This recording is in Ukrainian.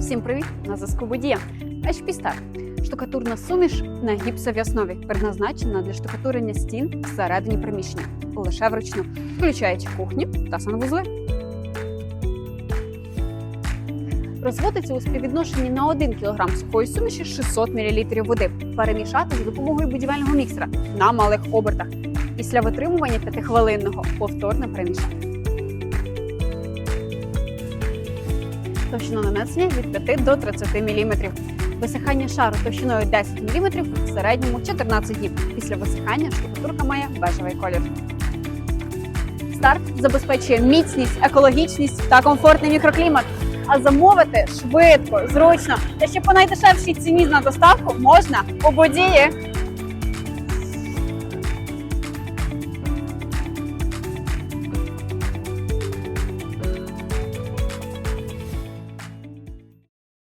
Всім привіт! На зв'язку Будія. HP. Штукатурна суміш на гіпсовій основі, предназначена для штукатурення стін всередині приміщення, лише вручну, включаючи кухні та санвузли. Розводиться у співвідношенні на 1 кг сухої суміші 600 мл води. Перемішати за допомогою будівельного міксера на малих обертах. Після витримування 5-хвилинного повторно перемішати. Товщина нанесення від 5 до 30 мм. Висихання шару товщиною 10 мм в середньому 14 днів. Після висихання штукатурка має бежевий колір. Старт забезпечує міцність, екологічність та комфортний мікроклімат. А замовити швидко, зручно та ще по найдешевшій ціні на доставку можна у події.